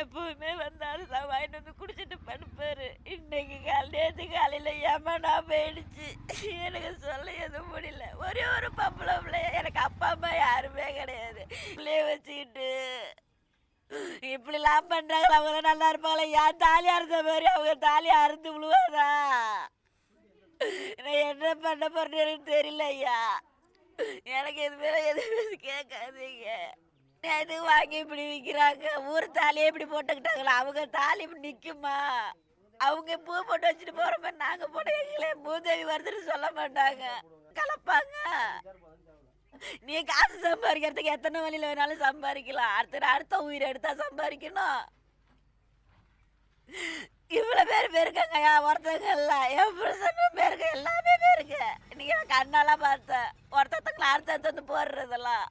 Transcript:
எப்பவுமே வந்தாலும் நான் வாங்கிட்டு வந்து குடிச்சிட்டு படுப்பாரு. இன்னைக்கு கால் நேற்று காலையில் யமனா போயிடுச்சு. எனக்கு சொல்ல எதுவும் முடியல. ஒரே ஒரு பம்பளை எனக்கு அப்பா அம்மா யாருமே கிடையாது. பிள்ளைய வச்சுக்கிட்டு இப்படிலாம் பண்ணுறாங்க அவங்க நல்லா இருப்பாங்களே? ஏன் தாலி அறுத்த மாதிரி அவங்க தாலி அறுத்து விழுவாதா? நான் என்ன பண்ண போறேன்னு தெரியல ஐயா. எனக்கு இது மேலே எதுவுமே கேட்காதீங்க. நான் வாங்கி இப்படி விற்கிறாங்க ஊர் தாலியே இப்படி போட்டுக்கிட்டாங்களா? அவங்க தாலி இப்படி நிற்குமா அவங்க பூ போட்டு வச்சுட்டு போகிற மாதிரி நாங்க எங்களே பூதேவி வருதுன்னு சொல்ல மாட்டாங்க. கலப்பாங்க. நீ காசு சம்பாதிக்கிறதுக்கு எத்தனை வழியில் வேணாலும் சம்பாதிக்கலாம். அடுத்த அடுத்த உயிர் எடுத்தா சம்பாதிக்கணும். இவ்வளோ பேர் பேருக்காங்கய்யா ஒருத்தங்க எல்லாம் என் புருஷனும் பேருக்கு. எல்லாமே பேருக்கு. இன்னைக்கு நான் கண்ணாலாம் பார்த்தேன். ஒருத்தங்களை அடுத்த வந்து போடுறதெல்லாம்.